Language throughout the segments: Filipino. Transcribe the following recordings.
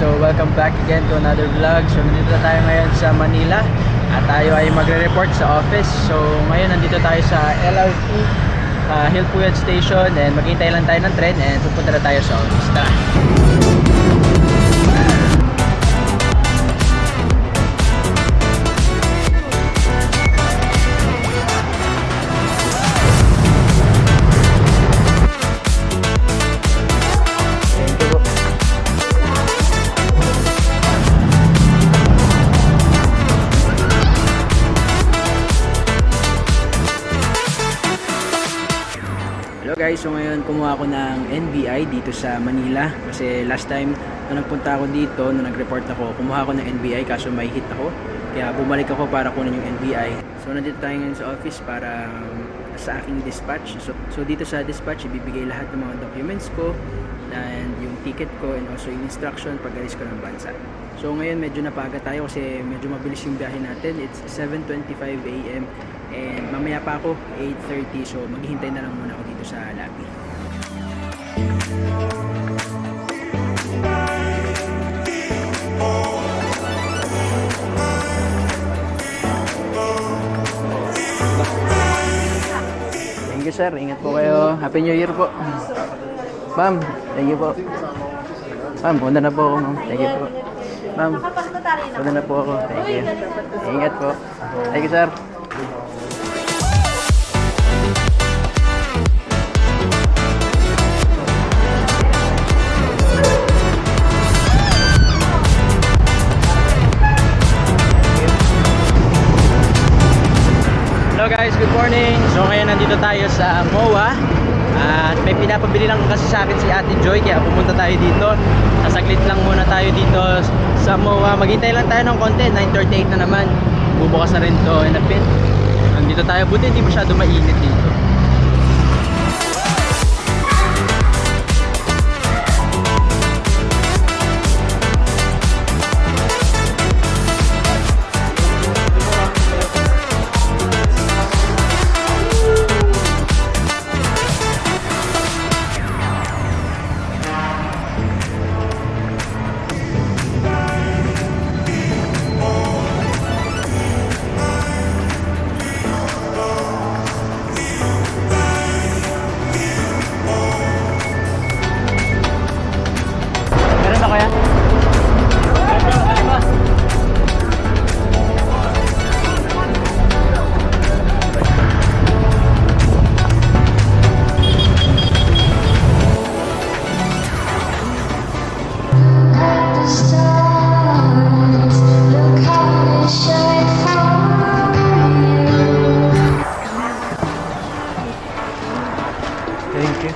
So welcome back again to another vlog. So nandito na tayo ngayon sa Manila at tayo ay magre-report sa office. So ngayon nandito tayo sa LRT uh, Hillpuyat Station and maghintay lang tayo ng tren and pupunta tayo sa office. Tara! Guys, so ngayon kumuha ako ng NBI dito sa Manila kasi last time nung nagpunta ako dito, nung nag-report ako, kumuha ako ng NBI kaso may hit ako. Kaya bumalik ako para kunin yung NBI. So nandito tayo ngayon sa office para um, sa aking dispatch. So, so dito sa dispatch, ibibigay lahat ng mga documents ko and yung ticket ko and also yung instruction pag alis ko ng bansa. So ngayon medyo napaga tayo kasi medyo mabilis yung biyahe natin. It's 7.25 a.m. And mamaya pa ako, 8.30. So maghihintay na lang muna ako dito sa lobby. Thank you sir. Ingat po kayo. Happy New Year po. Ma'am, thank you po. Ma'am, punta na po ako. Thank you po. Ma'am, punta na po ako. Thank you. Ingat po. Thank you sir. Hello guys, good morning. So ngayon nandito tayo sa MOA at may pinapabili lang kasi sa akin si Ate Joy kaya pumunta tayo dito. Sasaglit lang muna tayo dito sa MOA. Maghintay lang tayo ng konti, 9.38 na naman. Bubukas na rin to in a bit. Nandito tayo, buti hindi masyado mainit dito. Thank you.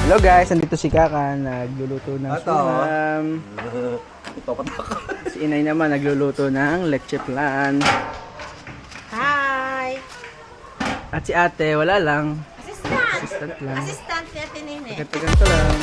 Hello guys, nandito si Kaka nagluluto ng Ito. sulam. Ito patak. Si Inay naman nagluluto ng leche plan. Hi! At si ate, wala lang. Assistant! Assistant lang. Assistant kaya tinini. Ganto-ganto lang.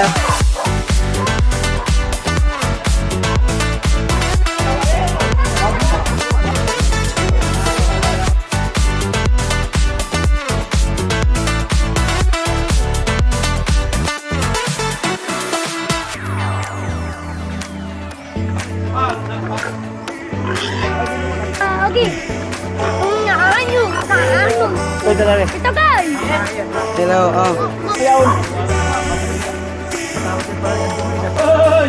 Ngayon na tayo. Ah, okay. Kung nakaanyo, kaano. Ito talaga. Ito guys. Hello, oh. Hello Ơi!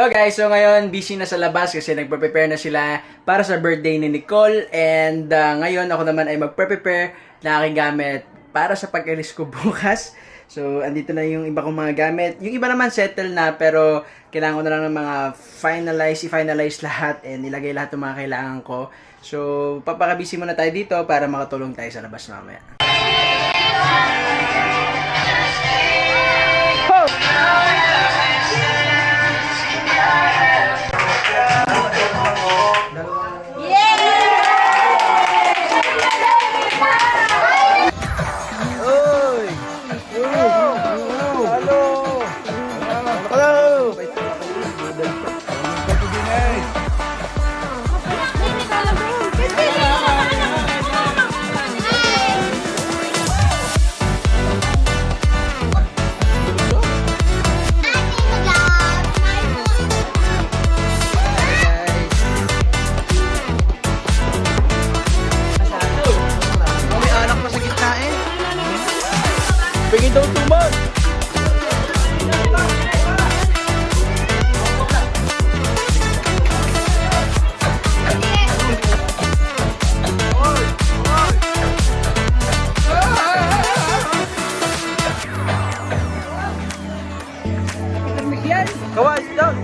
Hello guys, so ngayon busy na sa labas kasi nagpe-prepare na sila para sa birthday ni Nicole and ah, ngayon ako naman ay magpe-prepare na aking gamit para sa pag-alis ko bukas. So, andito na yung iba kong mga gamit. Yung iba naman settle na pero kailangan ko na lang ng mga finalize, i-finalize lahat and ilagay lahat ng mga kailangan ko. So, papakabisi muna tayo dito para makatulong tayo sa labas mamaya. Kawais down.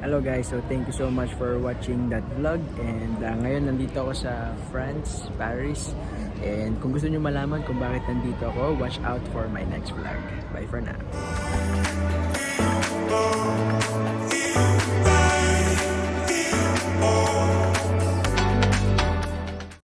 Hello guys, so thank you so much for watching that vlog and uh, ngayon nandito ako sa France, Paris and kung gusto nyo malaman kung bakit nandito ako, watch out for my next vlog. Bye for now.